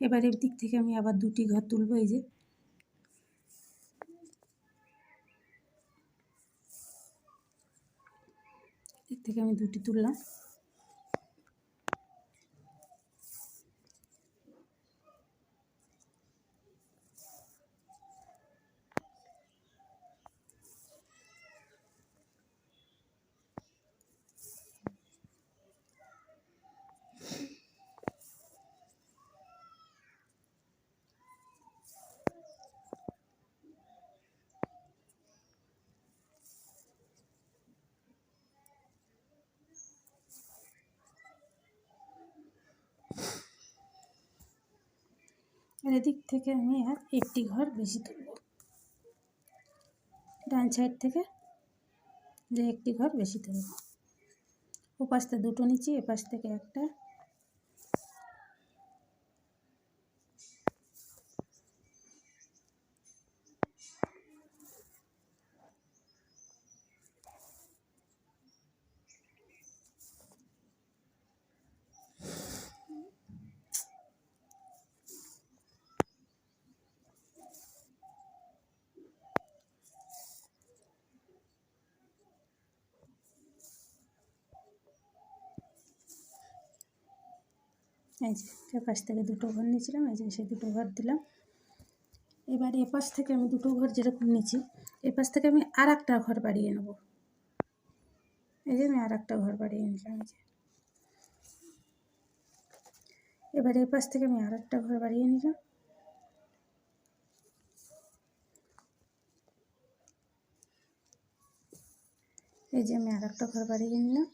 এবার এর দিক থেকে আমি আবার দুটি ঘর তুলবো, এই যে। এর থেকে আমি দুটি তুললাম। আর এদিক থেকে আমি আর একটি ঘর বেশি তুলব। ডান সাইড থেকে যে একটি ঘর বেশি তুলব। ওপাশ থেকে দুটো নিচে, এপাশ থেকে একটা এই যে এপাশ থেকে দুটো ঘর নিয়েছিলাম, এই যে সে দুটো ঘর দিলাম। এবার এপাশ থেকে আমি দুটো ঘর যেরকম নিয়েছি এপাশ থেকে আমি আর একটা ঘর বাড়িয়ে নেব। এই যে আমি আর একটা ঘর বাড়িয়ে নিলাম, এই যে। এবার এপাশ থেকে আমি আর একটা ঘর বাড়িয়ে নিলাম। এই যে আমি আর একটা ঘর বাড়িয়ে নিলাম।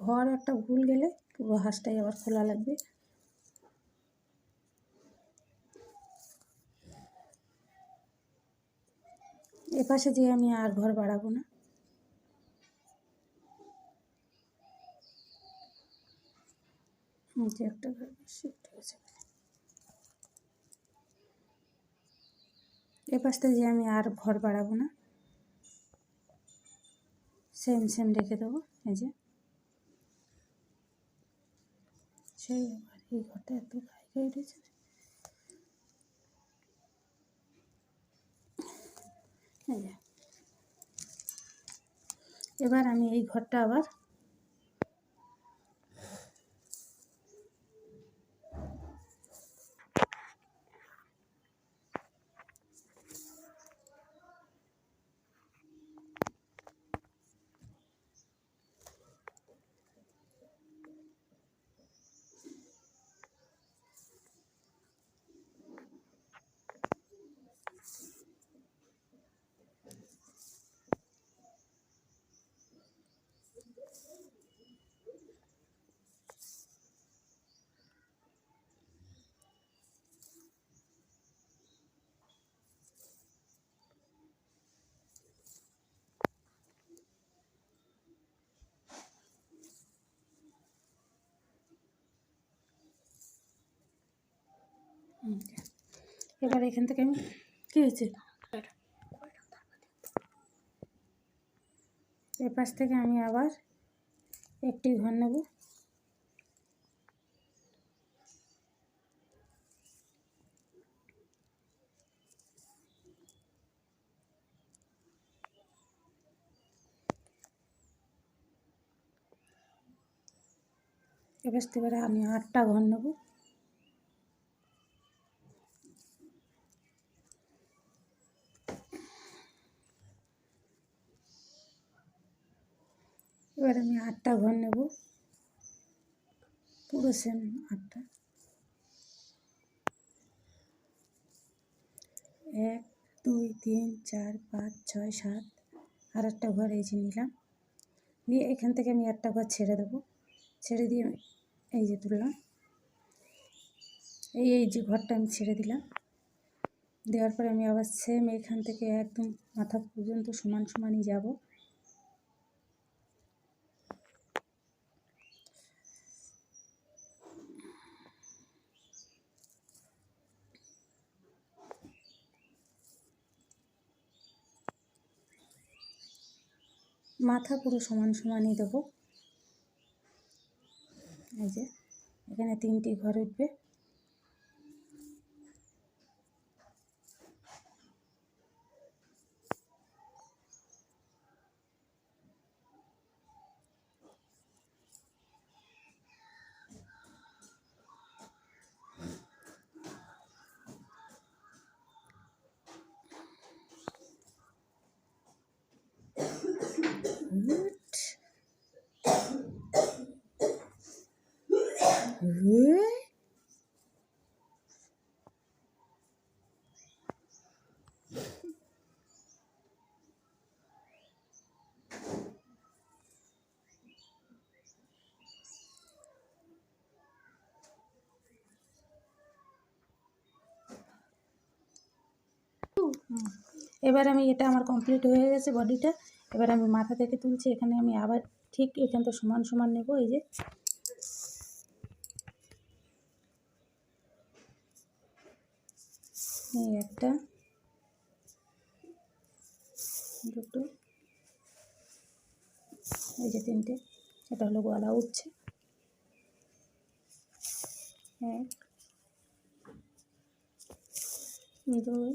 ঘর একটা ভুল গেলে পুরো হাঁসটাই আবার খোলা লাগবে। এপাশে যে আমি আর ঘর বাড়াবো না। যে একটা ঘর আমি আর ঘর বাড়াবো না সেম সেম রেখে দেবো, এই যে। সেই আর এই ঘরটা এত গায়ে গায়ে উঠেছে এবার আমি এই ঘরটা আবার এবার এখান থেকে আমি কী হয়েছে? এ পাশ থেকে আমি আবার একটি ঘর নেব। এবারে আমি আটটা ঘর নেব। এবার আমি আটটা ঘর নেব। পুরো সেম আটটা। এক, দুই, তিন, চার, পাঁচ, ছয়, সাত, আর একটা ঘর এই যে নিলাম। দিয়ে এখান থেকে আমি একটা ঘর ছেড়ে দেবো। ছেড়ে দিয়ে এই যে তুললাম। এই এই যে ঘরটা আমি ছেড়ে দিলাম। দেওয়ার পরে আমি আবার সেম এখান থেকে একদম মাথা পর্যন্ত সমান সমানই যাব। মাথা পুরো সমান সমানই দেবো। এই যে এখানে তিনটি ঘর উঠবে। এবার আমি এটা আমার কমপ্লিট হয়ে গেছে বডিটা এবার আমি মাথা থেকে তুলছি, এখানে আমি আবার ঠিক এখান তো সমান সমান নেব, এই যে। একটা। দুটো। এই যে তিনটে, এটা হলো গলা উঠছে। এক। দুই।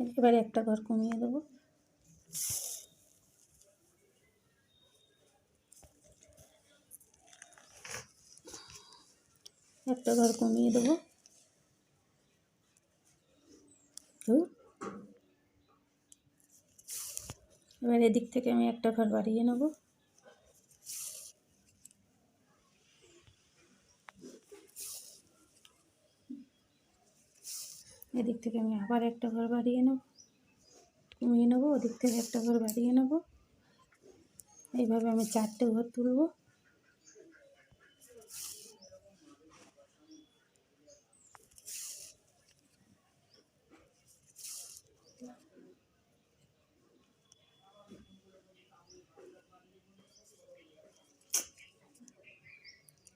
এবারে একটা ঘর কমিয়ে দেবো একটা ঘর কমিয়ে দেবো। এবার এদিক থেকে আমি একটা ঘর বাড়িয়ে নেব এদিক থেকে আমি আবার একটা ঘর বাড়িয়ে নেব। কমিয়ে নেব, ওদিক থেকে একটা ঘর বাড়িয়ে নেব। এইভাবে আমি চারটে ঘর তুলবো।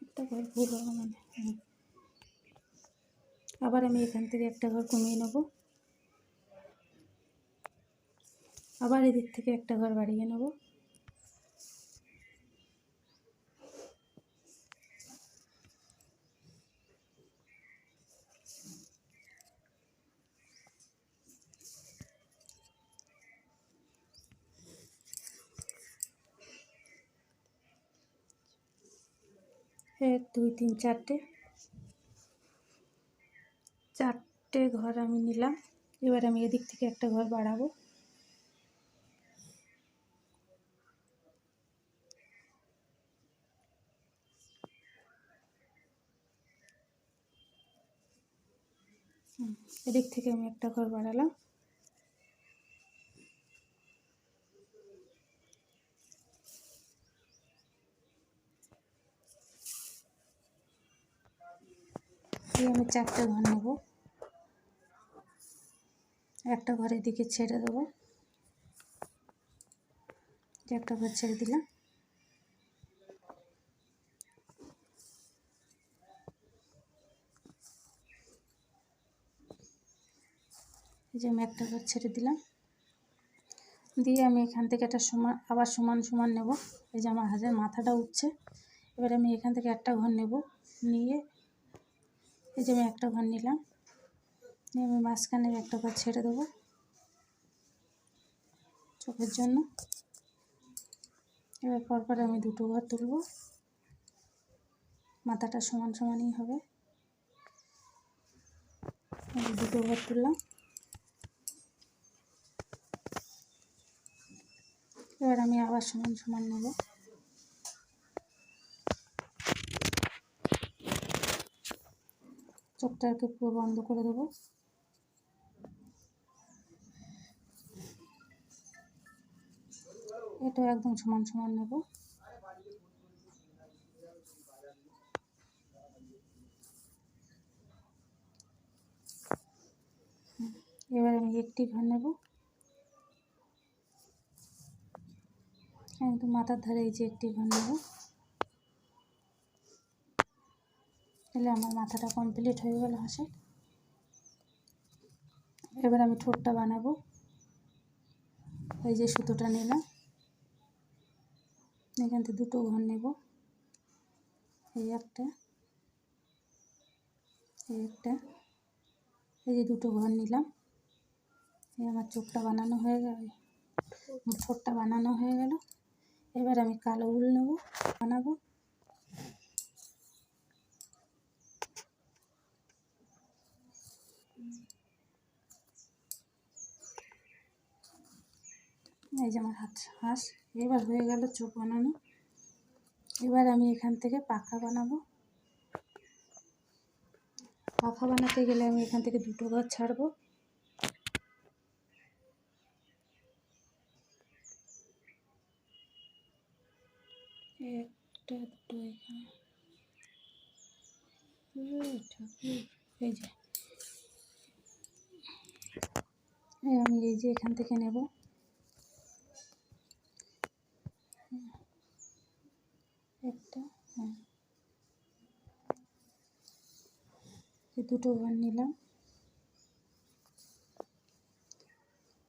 একটা ঘর ভুল হলো মানে। আবার আমি এখান থেকে একটা ঘর কমিয়ে নেব। আবার এদিক থেকে একটা ঘর বাড়িয়ে নেব। এক, দুই, তিন, চারটে। চারটে ঘর আমি নিলাম। এবার আমি এদিক থেকে একটা ঘর বাড়াবো। এদিক থেকে আমি একটা ঘর বাড়ালাম। আমি চারটে ঘর নেব। একটা ঘর এদিকে ছেড়ে দেবো। একটা ঘর ছেড়ে দিলাম। এই যে আমি একটা ঘর ছেড়ে দিলাম। দিয়ে আমি এখান থেকে একটা সমান, আবার সমান সমান নেব। এই যে আমার হাতের মাথাটা উঠছে। এবার আমি এখান থেকে একটা ঘর নেব। নিয়ে এই যে আমি একটা ঘর নিলাম। আমি মাঝখানে একটা ঘর ছেড়ে দেবো চোখের জন্য। এবার পরপর আমি দুটো ঘর তুলব। মাথাটা সমান সমানই হবে। দুটো ঘর তুললাম। এবার আমি আবার সমান সমান নেব। চোখটাকে পুরো বন্ধ করে দেবো। এটা একদম সমান সমান নেব। এবার আমি একটি ঘর নেব। একদম মাথার ধারে এই যে একটি ঘর নেব। তাহলে আমার মাথাটা কমপ্লিট হয়ে গেল হাঁসের। এবার আমি ঠোঁটটা বানাবো। এই যে সুতোটা নিলাম। এখান থেকে দুটো ঘর নেব। এই একটা এই একটা, এই যে দুটো ঘর নিলাম। এই আমার চোখটা বানানো হয়ে গেল ঠোঁটটা বানানো হয়ে গেল। এবার আমি কালো উল নেব, বানাবো। এই যে আমার হাত, হাঁস, এবার হয়ে গেল চোখ বানানো। এবার আমি এখান থেকে পাখা বানাবো। পাখা বানাতে গেলে আমি এখান থেকে দুটো ঘর ছাড়বো। একটা এই যে। আমি এই যে এখান থেকে নেব। একটা হ্যাঁ। এই দুটো ঘর নিলাম।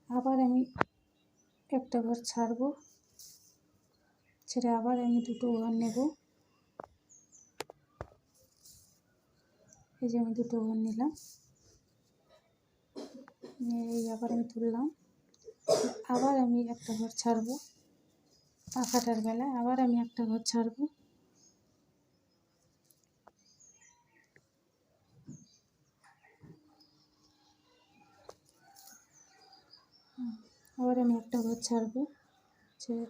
আবার আমি একটা ঘর ছাড়বো। ছেড়ে আবার আমি দুটো ঘর নেব। এই যে আমি দুটো ঘর নিলাম। নিয়ে এই আবার আমি তুললাম। আবার আমি একটা ঘর ছাড়বো। পাখাটার বেলায় আবার আমি একটা ঘর ছাড়বো। আবার আমি একটা ঘর ছাড়বো। ছেড়ে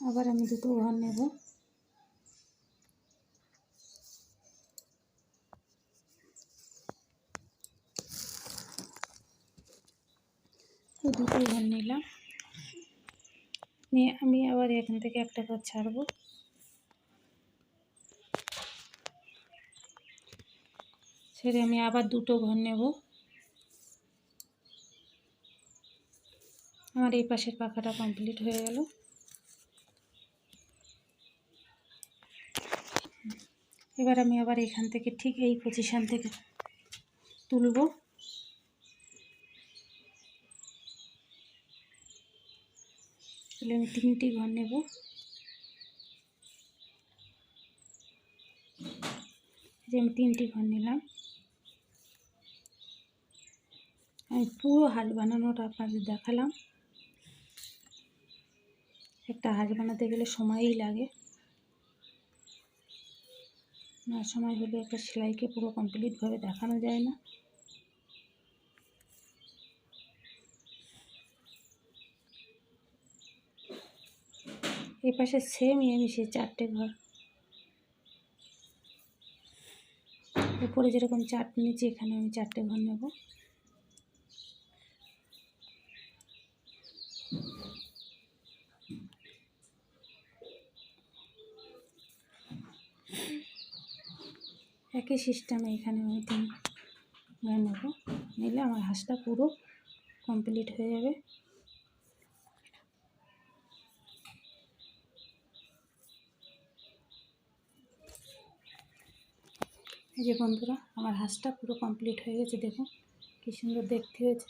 আবার আমি দুটো ঘর নেব। দুটো ঘর নিলাম। নিয়ে আমি আবার এখান থেকে একটা ঘর ছাড়বো। ছেড়ে আমি আবার দুটো ঘর নেব। আমার এই পাশের পাখাটা কমপ্লিট হয়ে গেল। এবার আমি আবার এখান থেকে ঠিক এই পজিশান থেকে তুলব। তাহলে আমি তিনটি ঘর নেব। যে আমি তিনটি ঘর নিলাম। আমি পুরো হাঁস বানানোটা আপনাদের দেখালাম। একটা হাঁস বানাতে গেলে সময়ই লাগে। না, সময় হলে একটা সেলাইকে পুরো কমপ্লিটভাবে দেখানো যায় না। এই পাশে আমি সেই চারটে ঘর। উপরে যেরকম চাট নিচে এখানে আমি চারটে ঘর নেব। একই সিস্টেমে এখানে আমি তিন ঘর নেব। নিলে আমার হাঁসটা পুরো কমপ্লিট হয়ে যাবে। যে বন্ধুরা আমার হাঁসটা পুরো কমপ্লিট হয়ে গেছে দেখুন কী সুন্দর দেখতে হয়েছে।